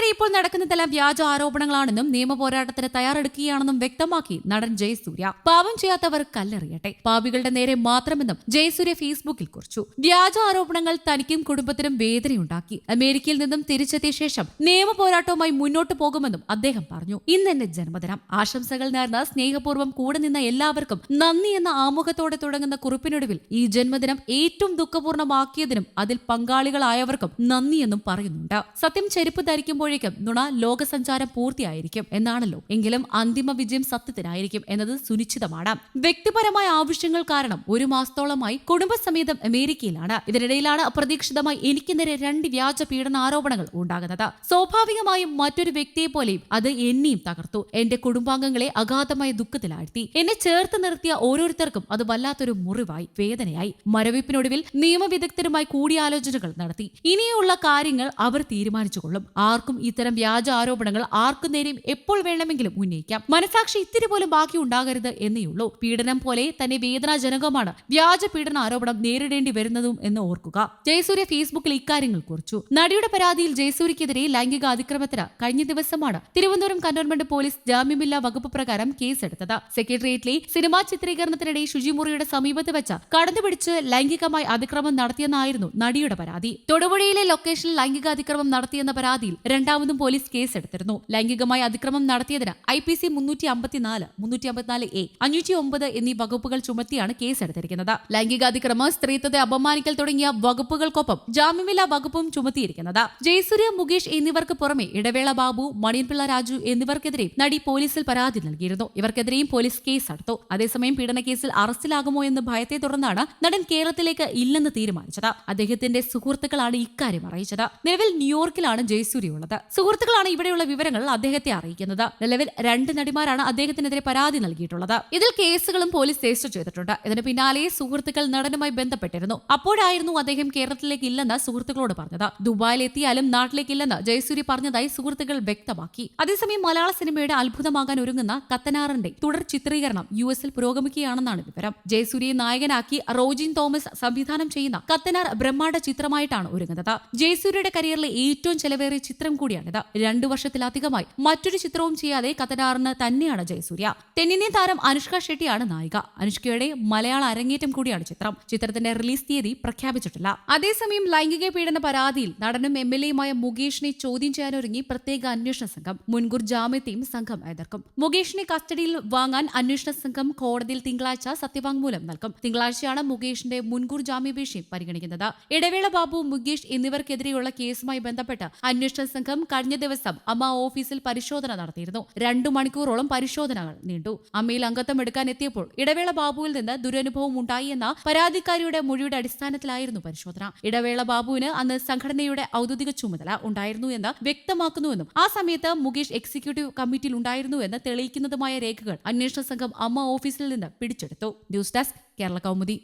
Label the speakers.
Speaker 1: നേരെ ഇപ്പോൾ നടക്കുന്നതെല്ലാം വ്യാജ ആരോപണങ്ങളാണെന്നും നിയമ പോരാട്ടത്തിന് തയ്യാറെടുക്കുകയാണെന്നും വ്യക്തമാക്കി നടൻ ജയസൂര്യ. പാപം ചെയ്യാത്തവർ കല്ലെറിയട്ടെ. പാപികളുടെ നേരെ മാത്രമെന്നും ജയസൂര്യ ഫേസ്ബുക്കിൽ കുറിച്ചു. വ്യാജ ആരോപണങ്ങൾ തനിക്കും കുടുംബത്തിനും വേദനയുണ്ടാക്കി. അമേരിക്കയിൽ നിന്നും തിരിച്ചെത്തിയ ശേഷം നിയമ പോരാട്ടവുമായി മുന്നോട്ട് പോകുമെന്നും അദ്ദേഹം പറഞ്ഞു. ഇന്ന് എന്റെ ജന്മദിനം. ആശംസകൾ നേർന്ന സ്നേഹപൂർവം കൂടെ നിന്ന എല്ലാവർക്കും നന്ദി എന്ന ആമുഖത്തോടെ തുടങ്ങുന്ന കുറിപ്പിനൊടുവിൽ ഈ ജന്മദിനം ഏറ്റവും ദുഃഖപൂർണമാക്കിയതിനും അതിൽ പങ്കാളികളായവർക്കും നന്ദിയെന്നും പറയുന്നുണ്ട്. സത്യം ചെരുപ്പ് ധരിക്കുമ്പോഴേക്കും നുണ ലോകസഞ്ചാരം പൂർത്തിയായിരിക്കും എന്നാണല്ലോ. എങ്കിലും അന്തിമ വിജയം സത്യത്തിനായിരിക്കും എന്നത് സുനിശ്ചിതമാണ്. വ്യക്തിപരമായ ആവശ്യങ്ങൾ കാരണം ഒരു മാസത്തോളമായി കുടുംബസമേതം അമേരിക്കയിലാണ്. ഇതിനിടയിലാണ് അപ്രതീക്ഷിതമായി എനിക്ക് നേരെ രണ്ട് വ്യാജ പീഡന ആരോപണങ്ങൾ ഉണ്ടാകുന്നത്. സ്വാഭാവികമായും മറ്റൊരു വ്യക്തിയെ പോലെയും അത് എന്നെയും തകർത്തു. എന്റെ കുടുംബാംഗങ്ങളെ അഗാധമായ ദുഃഖത്തിലാഴ്ത്തി. എന്നെ ചേർത്ത് നിർത്തിയ ഓരോരുത്തർക്കും അത് വല്ലാത്തൊരു മുറിവായി വേദനയായി. മരവിപ്പിനൊടുവിൽ നിയമവിദഗ്ധരുമായി കൂടിയാലോചനകൾ നടത്തി. ഇനിയുള്ള കാര്യങ്ങൾ അവർ തീരുമാനിച്ചുകൊള്ളും. ആർക്കും ഇത്തരം വ്യാജ ആരോപണങ്ങൾ ആർക്കും നേരെയും എപ്പോൾ വേണമെങ്കിലും ഉന്നയിക്കാം. മനസാക്ഷി ഇത്തിരി പോലും ബാക്കി ഉണ്ടാകരുത് എന്നേയുള്ളൂ പീഡനം പോലെ തന്നെ വേദനാജനകമാണ് വ്യാജ പീഡന ആരോപണം നേരിടേണ്ടി വരുന്നതും എന്ന് ഓർക്കുക. ജയസൂര്യ ഫേസ്ബുക്കിൽ ഇക്കാര്യങ്ങൾ കുറിച്ചു. നടിയുടെ പരാതിയിൽ ജയസൂര്യക്കെതിരെ ലൈംഗിക അതിക്രമത്തിന് കഴിഞ്ഞ ദിവസമാണ് തിരുവനന്തപുരം കന്റോൺമെന്റ് പോലീസ് ജാമ്യമില്ലാ വകുപ്പ് പ്രകാരം കേസെടുത്തത്. സെക്രട്ടേറിയറ്റിലെ സിനിമാ ചിത്രീകരണത്തിനിടെ ശുചിമുറിയുടെ സമീപത്ത് വെച്ച് കടന്നുപിടിച്ച് ലൈംഗികമായി അതിക്രമം നടത്തിയെന്നായിരുന്നു നടിയുടെ പരാതി. തൊടുപുഴയിലെ ലൊക്കേഷനിൽ ലൈംഗിക അതിക്രമം നടത്തിയെന്ന പരാതിയിൽ രണ്ടാമതും പോലീസ് കേസെടുത്തിരുന്നു. ലൈംഗികമായി അതിക്രമം നടത്തിയതിന് ഐ പി സി മുന്നൂറ്റി അമ്പത്തിനാല് മുന്നൂറ്റി അമ്പത്തിനാല് എ അഞ്ഞൂറ്റി ഒമ്പത് എന്നീ വകുപ്പുകൾ ചുമത്തിയാണ് കേസെടുത്തിരിക്കുന്നത്. ലൈംഗിക അതിക്രമം സ്ത്രീത്വത്തെ അപമാനിക്കൽ തുടങ്ങിയ വകുപ്പുകൾക്കൊപ്പം ജാമ്യമില്ലാ വകുപ്പും ചുമത്തിയിരിക്കുന്നത്. ജയസൂര്യ മുകേഷ് എന്നിവർക്ക് പുറമെ ഇടവേള ബാബു മണിയൻപിള്ള രാജു എന്നിവർക്കെതിരെ നടി പോലീസിൽ പരാതി നൽകിയിരുന്നു. ഇവർക്കെതിരെയും പോലീസ് കേസ് കേസെടുത്തു. അതേസമയം പീഡന കേസിൽ അറസ്റ്റിലാകുമോ എന്ന് ഭയത്തെ തുടർന്നാണ് നടൻ കേരളത്തിലേക്ക് ഇല്ലെന്ന് തീരുമാനിച്ചത്. അദ്ദേഹത്തിന്റെ സുഹൃത്തുക്കളാണ് ഇക്കാര്യം അറിയിച്ചത്. നിലവിൽ ന്യൂയോർക്കിലാണ് ജയസൂര്യ ഉള്ളത് സുഹൃത്തുക്കളാണ് ഇവിടെയുള്ള വിവരങ്ങൾ അദ്ദേഹത്തെ അറിയിക്കുന്നത്. നിലവിൽ രണ്ട് നടിമാരാണ് അദ്ദേഹത്തിനെതിരെ പരാതി നൽകിയിട്ടുള്ളത്. ഇതിൽ കേസുകളും പോലീസ് രജിസ്റ്റർ ചെയ്തിട്ടുണ്ട്. ഇതിന് പിന്നാലെ സുഹൃത്തുക്കൾ നടനുമായി ബന്ധപ്പെട്ടിരുന്നു. അപ്പോഴായിരുന്നു അദ്ദേഹം കേരളത്തിലേക്ക് ഇല്ലെന്ന് സുഹൃത്തുക്കളോട് പറഞ്ഞത്. ദുബായിൽ എത്തിയാലും നാട്ടിലേക്കില്ലെന്ന് ജയസൂരി പറഞ്ഞതായി സുഹൃത്തുക്കൾ വ്യക്തമാക്കി. അതേസമയം മലയാള സിനിമയുടെ അത്ഭുതമാകാൻ ഒരുങ്ങുന്ന കത്തനാറിന്റെ തുടർ ചിത്രീകരണം യു എസിൽ പുരോഗമിക്കുകയാണെന്നാണ് വിവരം. ജയസൂരിയെ നായകനാക്കി റോജിൻ തോമസ് സംവിധാനം ചെയ്യുന്ന കത്തനാർ ബ്രഹ്മാണ്ഡ ചിത്രമായിട്ടാണ് ഒരുങ്ങുന്നത്. ജയസൂര്യയുടെ കരിയറിലെ ഏറ്റവും ചെലവേറിയ ചിത്രം കൂടിയാണിത്. രണ്ടു വർഷത്തിലധികമായി മറ്റൊരു ചിത്രവും ചെയ്യാതെ കത്തനാറിന് തന്നെയാണ് ജയസൂര്യ. തെന്നിന്ത്യൻ താരം അനുഷ്ക ഷെട്ടിയാണ് നായിക. അനുഷ്കയുടെ മലയാള അരങ്ങേറ്റം കൂടിയാണ് ചിത്രം. ചിത്രത്തിന്റെ റിലീസ് തീയതി പ്രഖ്യാപിച്ചിട്ടില്ല. അതേസമയം ലൈംഗിക പീഡന പരാതിയിൽ നടനും എം എൽ എയുമായ മുകേഷിനെ ചോദ്യം ചെയ്യാനൊരുങ്ങി പ്രത്യേക അന്വേഷണ സംഘം. മുൻകൂർ ജാമ്യത്തെയും സംഘം എതിർക്കും. മുകേഷിനെ കസ്റ്റഡിയിൽ വാങ്ങാൻ അന്വേഷണ സംഘം കോടതിയിൽ തിങ്കളാഴ്ച സത്യവാങ്മൂലം നൽകും. തിങ്കളാഴ്ചയാണ് മുകേഷിന്റെ മുൻകൂർ ജാമ്യാപേക്ഷയും പരിഗണിക്കുന്നത്. ഇടവേള ബാബു മുകേഷ് എന്നിവർക്കെതിരെയുള്ള കേസുമായി ബന്ധപ്പെട്ട് അന്വേഷണ സംഘം കഴിഞ്ഞ ദിവസം അമ്മ ഓഫീസിൽ പരിശോധന നടത്തിയിരുന്നു. രണ്ടു മണിക്കൂറോളം പരിശോധനകൾ നീണ്ടു. അമ്മയിൽ അംഗത്വം എടുക്കാൻ എത്തിയപ്പോൾ ഇടവേള ബാബുവിൽ നിന്ന് ദുരനുഭവം ഉണ്ടായി എന്ന പരാതിക്കാരിയുടെ മൊഴിയുടെ അടിസ്ഥാനത്തിലായിരുന്നു പരിശോധന. ഇടവേള ബാബുവിന് അന്ന് സംഘടനയുടെ ഔദ്യോഗിക ചുമതല ഉണ്ടായിരുന്നു എന്ന് വ്യക്തമാക്കുന്നുവെന്നും ആ സമയത്ത് മുകേഷ് എക്സിക്യൂട്ടീവ് കമ്മിറ്റിയിൽ ഉണ്ടായിരുന്നുവെന്ന് തെളിയിക്കുന്നതുമായ രേഖകൾ അന്വേഷണ സംഘം അമ്മ ഓഫീസിൽ നിന്ന് പിടിച്ചെടുത്തു. News desk Kerala Kaumudi.